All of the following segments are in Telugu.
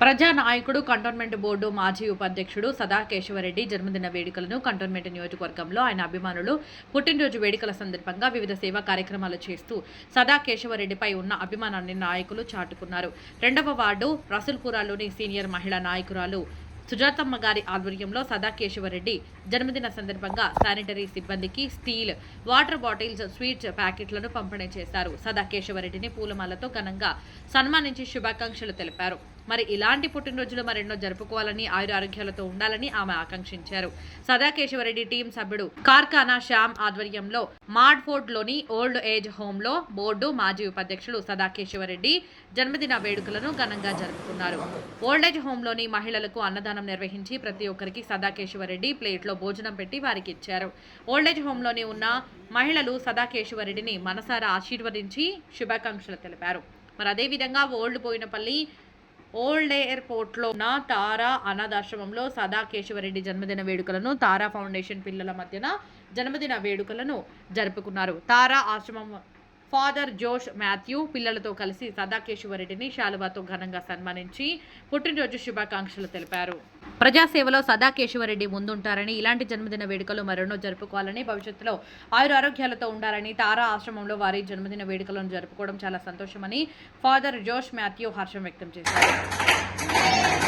ప్రజానాయకుడు కంటోన్మెంట్ బోర్డు మాజీ ఉపాధ్యక్షుడు సదాకేశవరెడ్డి జన్మదిన వేడుకలను కంటోన్మెంట్ నియోజకవర్గంలో ఆయన అభిమానులు పుట్టినరోజు వేడుకల సందర్భంగా వివిధ సేవా కార్యక్రమాలు చేస్తూ సదాకేశవరెడ్డిపై ఉన్న అభిమానాన్ని నాయకులు చాటుకున్నారు. రెండవ వార్డు రసూల్పురాలోని సీనియర్ మహిళా నాయకురాలు సుజాతమ్మ గారి ఆధ్వర్యంలో సదాకేశవరెడ్డి జన్మదిన సందర్భంగా శానిటరీ సిబ్బందికి స్టీల్ వాటర్ బాటిల్స్ స్వీట్స్ ప్యాకెట్లను పంపిణీ చేశారు. సదాకేశవరెడ్డిని పూలమాలతో ఘనంగా సన్మానించి శుభాకాంక్షలు తెలిపారు. మరి ఇలాంటి పుట్టినరోజులు మరెన్నో జరుపుకోవాలని ఆయుర ఆరోగ్యాలతో ఉండాలని ఆమె ఆకాంక్షించారు. సదాకేశవరెడ్డి టీం సభ్యుడు కార్ఖానా శ్యామ్ ఆధ్వర్యంలో మాడ్ఫోర్డ్లోని ఓల్డ్ ఏజ్ హోమ్లో బోర్డు మాజీ ఉపాధ్యక్షుడు సదాకేశవరెడ్డి జన్మదిన వేడుకలను ఘనంగా జరుపుకున్నారు. ఓల్డ్ ఏజ్ హోమ్లోని మహిళలకు అన్నదానం నిర్వహించి ప్రతి ఒక్కరికి సదాకేశవరెడ్డి ప్లేట్లో భోజనం పెట్టి వారికి ఇచ్చారు ఓల్డ్ ఏజ్ హోమ్లోని ఉన్న మహిళలు సదాకేశవరెడ్డిని మనసారా ఆశీర్వదించి శుభాకాంక్షలు తెలిపారు. మరి అదేవిధంగా ఓల్డ్ పోయినపల్లి ఓల్డ్ ఎయిర్పోర్ట్లో ఉన్న తారా అనాథాశ్రమంలో సదాకేశవరెడ్డి జన్మదిన వేడుకలను తారా ఫౌండేషన్ పిల్లల మధ్యన జన్మదిన వేడుకలను జరుపుకున్నారు. తారా ఆశ్రమం ఫాదర్ జోష్ మాథ్యూ పిల్లలతో కలిసి సదాకేశవరెడ్డిని శాలువాతో ఘనంగా సన్మానించి పుట్టినరోజు శుభాకాంక్షలు తెలిపారు. ప్రజాసేవలో సదాకేశవరెడ్డి ముందుంటారని ఇలాంటి జన్మదిన వేడుకలు మరెన్నో జరుపుకోవాలని భవిష్యత్తులో ఆయుర ఆరోగ్యాలతో ఉండాలని తారా ఆశ్రమంలో వారి జన్మదిన వేడుకలను జరుపుకోవడం చాలా సంతోషమని ఫాదర్ జోష్ మాథ్యూ హర్షం వ్యక్తం చేశారు.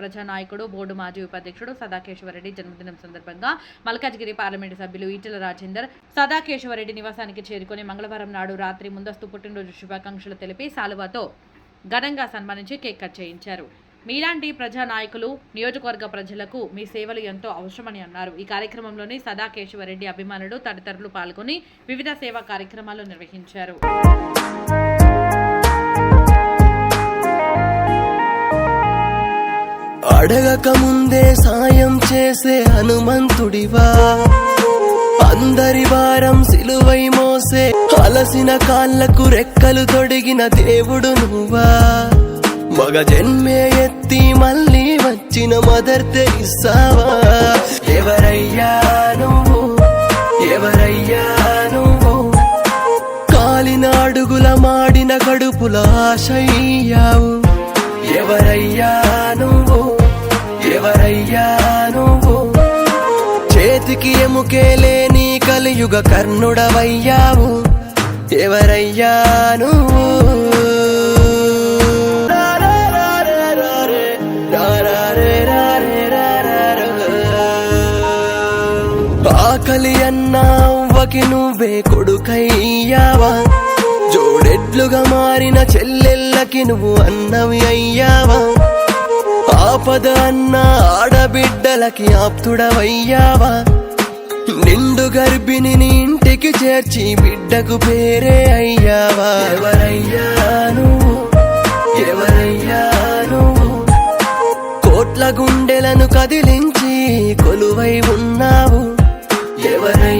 ప్రజానాయకుడు బోర్డు మాజీ ఉపాధ్యక్షుడు సదాకేశ్వరరెడ్డి జన్మదినం సందర్భంగా మల్కాజ్గిరి పార్లమెంటు సభ్యులు ఈటెల రాజేందర్ సదాకేశ్వరరెడ్డి నివాసానికి చేరుకొని మంగళవారం నాడు రాత్రి ముందస్తు పుట్టినరోజు శుభాకాంక్షలు తెలిపి సాలువాతో ఘనంగా సన్మానించి కేక్ కట్ చేయించారు. మీలాంటి ప్రజా నాయకులు నియోజకవర్గ ప్రజలకు మీ సేవలు ఎంతో అవసరమని అన్నారు. ఈ కార్యక్రమంలోని సదాకేశ్వరరెడ్డి అభిమానులు తదితరులు పాల్గొని వివిధ సేవా కార్యక్రమాలు నిర్వహించారు. అడగక ముందే సాయం చేసే హనుమంతుడివా? అందరి వారం సిలువై మోసే అలసిన కాళ్ళకు రెక్కలు తొడిగిన దేవుడు నువ్వా? మగ జన్మే ఎత్తి మళ్ళీ వచ్చిన మదర్ తెరిస్తావా ఎవరయ్యా నువ్వు? ఎవరయ్యా నువ్వు? కాలిన అడుగుల మాడిన కడుపుల ఆశయ్యావు ఎవరయ్యా నువ్వు? ఎవరయ్యా నువ్వు? చేతికి ఎముకే లేని కలియుగ కర్ణుడవయ్యావు. ఎవరయ్యా నువ్వు? ఆకలి అన్నా అవ్వకి నువ్వే కొడుకయ్యావా? జోడెడ్లుగా మారిన చెల్లెళ్ళకి నువ్వు అన్నవి అయ్యావా? ఆపద అన్న ఆడబిడ్డలకి ఆప్తుడవయ్యావా? నిండు గర్భిణి ఇంటికి చేర్చి బిడ్డకు పేరే అయ్యావా? ఎవరయ్యాను ఎవరయ్యాను కోట్ల గుండెలను కదిలించి కొలువై ఉన్నావు. ఎవరై